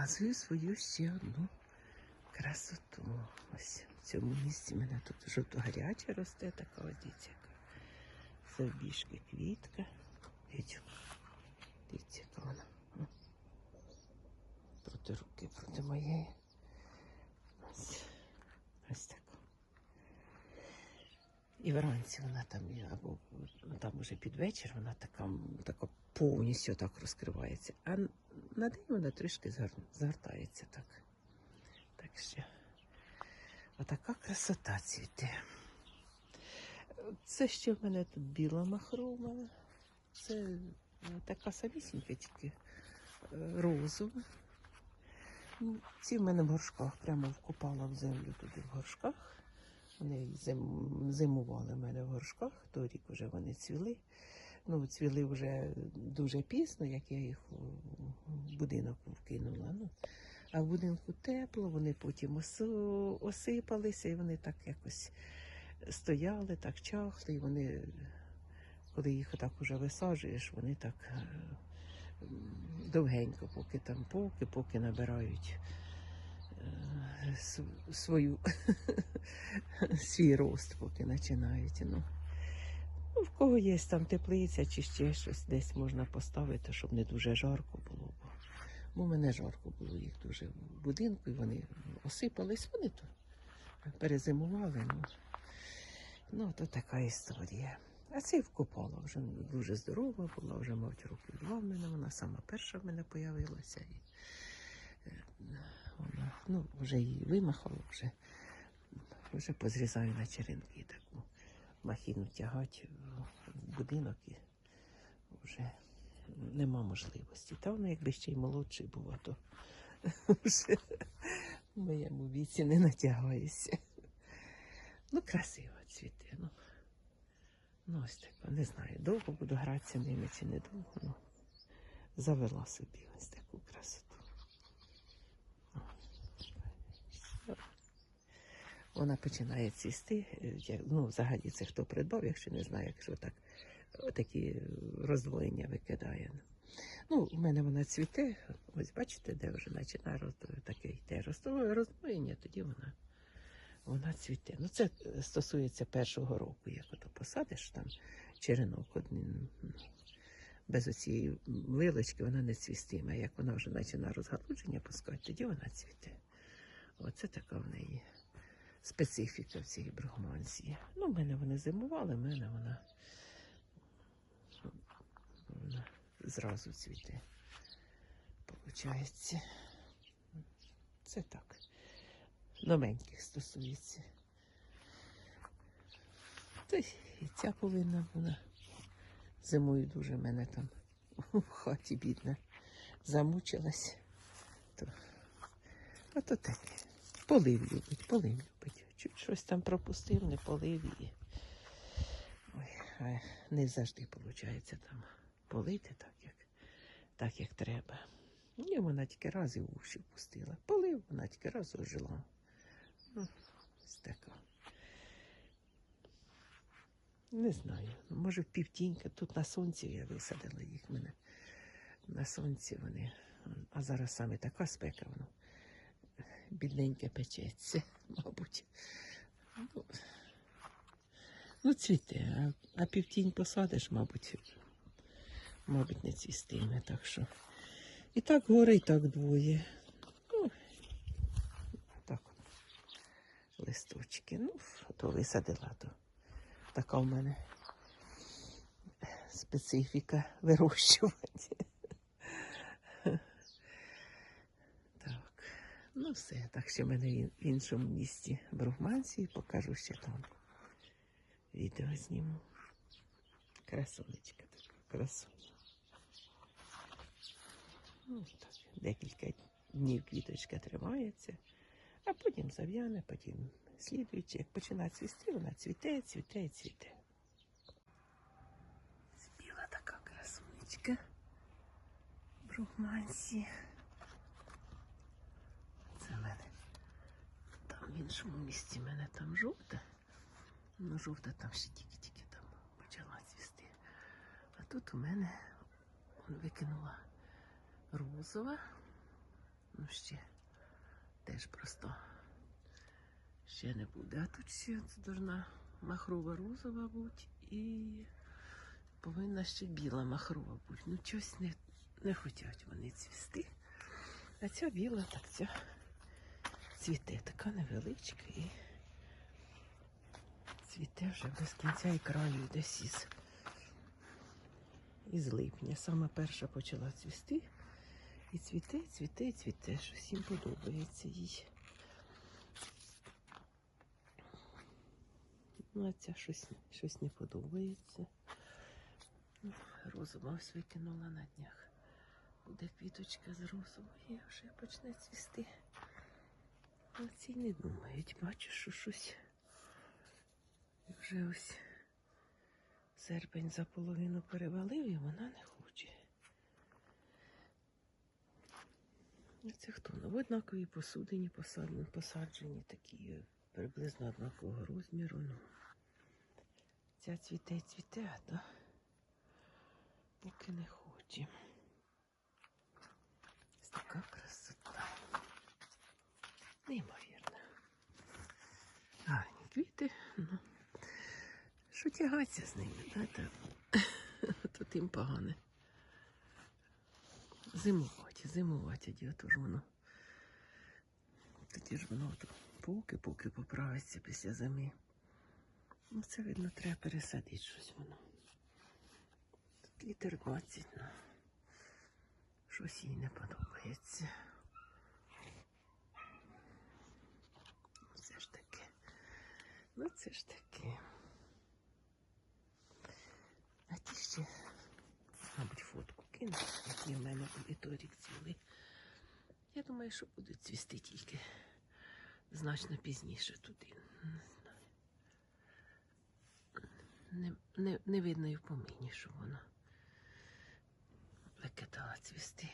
показую свою ще одну красоту. Ось в цьому місці мене тут жовто-гаряча росте така ось дивіться. Завбіжки квітка. Дивіться, дивіться, яка вона. Проти руки, проти моєї. Ось, ось така. І вранці вона там, або ну, там уже під вечір вона така, така повністю так розкривається. А на день вона трішки згар- згортається так. Так що отака красота цвіте. Це ще в мене тут біла махрома. Це е, така самісінька тільки е. Ну, Ці в мене в горшках, прямо вкопала в землю туди в горшках. Вони зим, зимували в мене в горшках, торік вже вони цвіли. Ну, цвіли вже дуже пізно, як я їх у будинок вкинула. Ну, а в будинку тепло, вони потім осипалися, і вони так якось стояли, так чахли, і вони, коли їх так уже висаджуєш, вони так е, довгенько, поки там поки, поки набирають свою свій рост, поки починають. Ну. Ну, в кого є там теплиця чи ще щось десь можна поставити, щоб не дуже жарко було. Бо, мене жарко було їх дуже в будинку, і вони осипались, вони то перезимували. Ну, ну то така історія. А це вкопала вже дуже здорова була, вже мабуть років два в мене. Вона сама перша в мене вона, ну, вже її вимахала, вже, вже позрізаю на черенки таку махіну тягати в будинок і вже нема можливості. Та воно якби ще й молодший був, а то вже в моєму віці не натягаюся. Ну, красиво цвіте. Ну, ну ось так, не знаю, довго буду гратися ними чи не довго. Ну, завела собі ось таку красоту. Вона починає цвісти. е, Ну, взагалі це хто придбав, якщо не знаю, якщо так такі роздвоєння викидає. Ну, у мене вона цвіте. Ось бачите, де вже починає роз- таке йде роздвоєння, тоді вона, вона цвіте. Ну, це стосується першого року, як ото посадиш там черенок один. Без оцієї вилочки вона не цвістиме. Як вона вже починає розгалудження пускати, тоді вона цвіте. Оце така в неї специфіка цій брахманції. Ну, в мене вони зимували, в мене вона, вона зразу цвіте. Получається. Це так. Новеньких стосується. Та і ця повинна вона. Зимою дуже мене там в хаті бідна. Замучилась. То, а то таке. Полив любить, полив любить. Чуть щось там пропустив, не полив її. Ой, не завжди виходить там полити так, як, так, як треба. Ні, вона тільки раз і в уші пустила. Полив, вона тільки раз ожила. Ну, ось така. Не знаю. Може, в півтінька. Тут на сонці я висадила їх мене. На сонці вони. А зараз саме така спека воно бідненьке печеться, мабуть. Ну, ну цвіте, а, а півтінь посадиш, мабуть, мабуть, не цвістиме, так що. І так горе, і так двоє. Ну, так. Листочки. Ну, то висадила, то така в мене специфіка вирощування. Так. Ну все, так в мене в іншому місті Брухманції покажу ще там. Відео зніму. Красунечка така, красуня. Ну, так, декілька днів квіточка тримається, а потім зав'яне, потім слідуючи, як починає цвісти, вона цвіте, цвіте, цвіте. Біла така красунечка. Брухманці. Це в мене там в іншому місці в мене там жовта. Ну, жовта там ще тільки-тільки там почала цвісти. А тут у мене викинула розова. Ну, ще теж просто ще не буде. А тут ще це махрова розова бути і повинна ще біла махрова бути. Ну, щось не, не хочуть вони цвісти. А ця біла, так ця цвіте, така невеличка і цвіте вже без кінця і краю десь із, із липня. Саме перша почала цвісти. І цвіте, цвіте, цвіте, що всім подобається їй. Ну, а ця щось, щось не подобається. Розова ось викинула на днях. Буде квіточка з розової, вже почне цвісти. Ці не думають, бачу, що щось вже ось серпень за половину перевалив і вона не хоче. Це хто? Ну, в однаковій посудині посаджені, посаджені такі е, приблизно однакового розміру. Ну. Ця цвіте цвіте, а та поки не хоче. Ось така красота. Неймовірна. Гарні квіти. Ну. Що тягатися з ними? Та, то тим погане. Зимувати, зимувати, тоді отож воно. Тоді ж воно поки-поки поправиться після зими. Ну, це видно, треба пересадити щось воно. Тут літер 20, ну. Щось їй не подобається. Ну, Це ж таке. Ну, це ж таке. А ті ще, мабуть, фотку кину, які в мене були торік цілий. Я думаю, що будуть цвісти тільки значно пізніше туди. Не знаю. Не, не, не видно і в помині, що вона викидала цвісти.